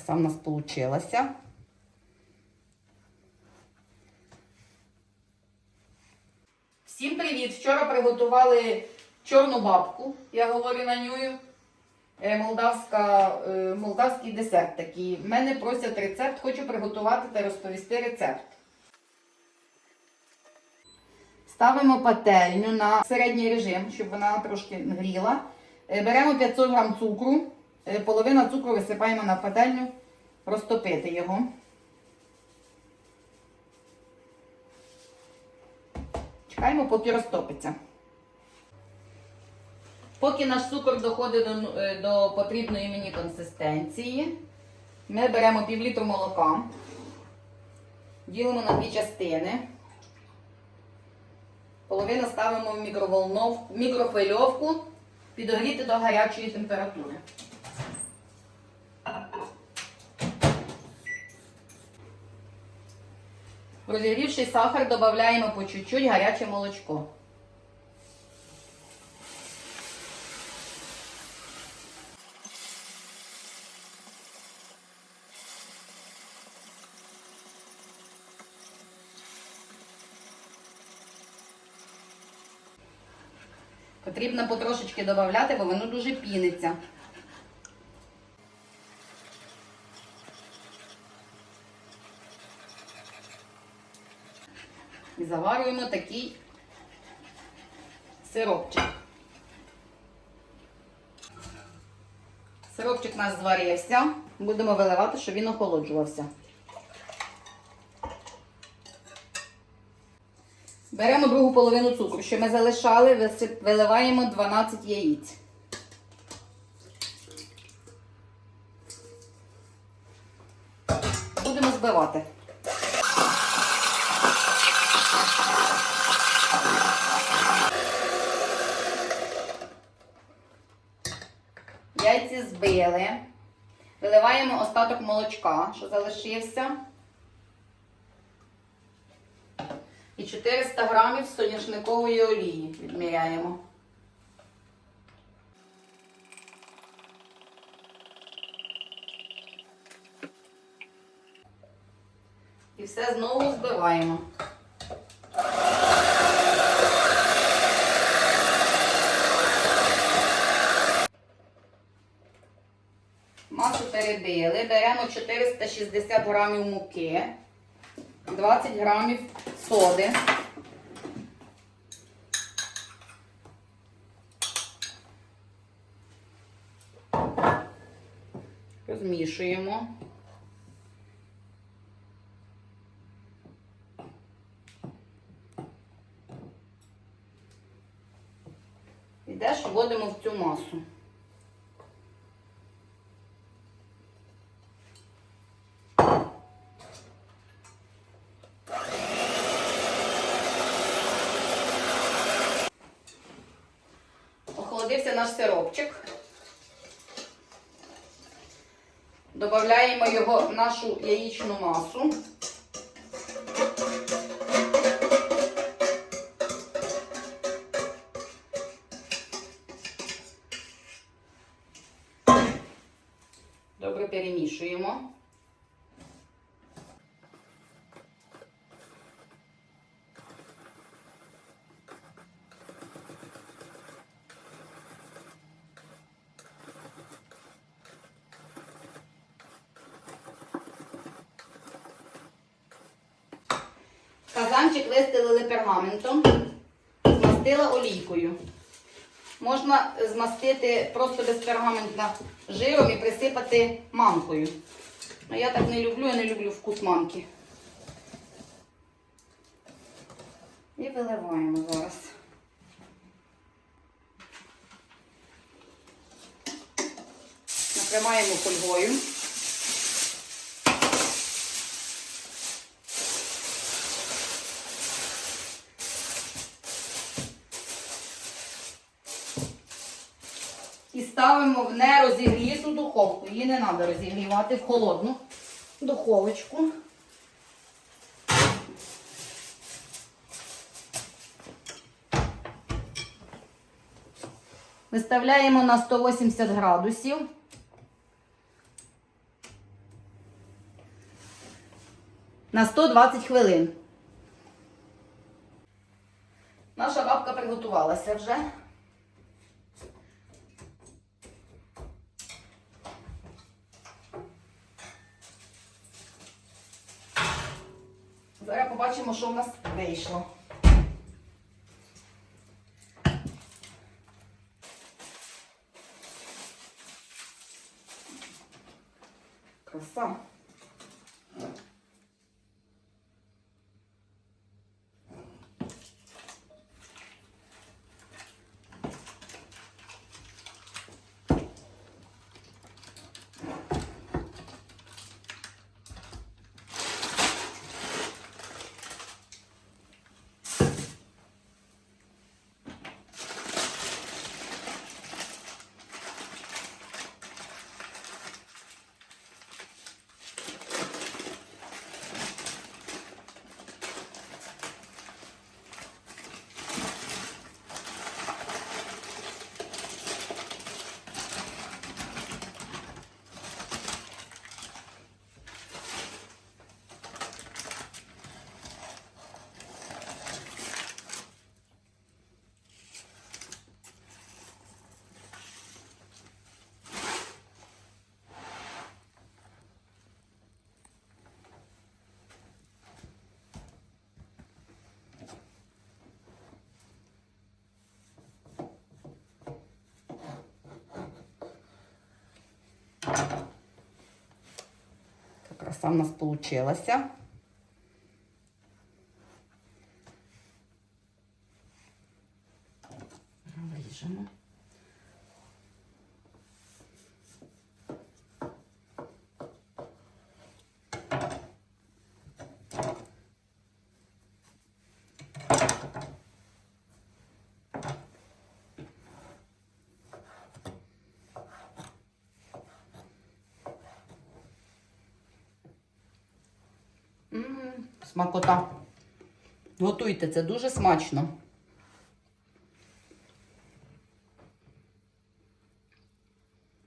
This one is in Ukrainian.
краса в нас вийшла. Всім привіт! Вчора приготували чорну бабку, я говорю на ню. Е, Молдавська, е, молдавський десерт такий. Мене просять рецепт, хочу приготувати та розповісти рецепт. Ставимо пательню на середній режим, щоб вона трошки гріла. Е, Беремо 500 г цукру, половина цукру висипаємо на пательню, розтопити його. Чекаємо, поки розтопиться. Поки наш цукор доходить до, е, до потрібної мені консистенції, ми беремо пів літру молока, ділимо на дві частини. Половину ставимо в мікрохвильовку, підогріти до гарячої температури. Розігрівши сахар, додаємо по чуть-чуть гаряче молочко. Потрібно потрошечки додати, бо воно дуже піниться. І заварюємо такий сиропчик. Сиропчик у нас зварився. Будемо виливати, щоб він охолоджувався. Беремо другу половину цукру, що ми залишали, виливаємо 12 яєць. Будемо збивати. Яйці збили. Виливаємо остаток молочка, що залишився. І 400 грамів соняшникової олії відміряємо. І все знову збиваємо. Масу перебили. Беремо 460 грамів муки, 20 грамів соди. Розмішуємо. І теж вводимо в цю масу. Охолодився наш сиропчик. Додаємо його в нашу яєчну масу. Добре перемішуємо. Казанчик вистелили пергаментом, змастила олійкою. Можна змастити просто без пергамента жиром і присипати манкою. Ну, я так не люблю, я не люблю вкус манки. І виливаємо зараз. Накриваємо фольгою. І ставимо в нерозігріту духовку. Її не треба розігрівати в холодну духовочку. Виставляємо на 180 градусів. на 120 хвилин. Наша бабка приготувалася вже. Зараз побачимо, що в нас вийшло. Краса. Така краса в нас получилася. Смакота. Готуйте, це дуже смачно.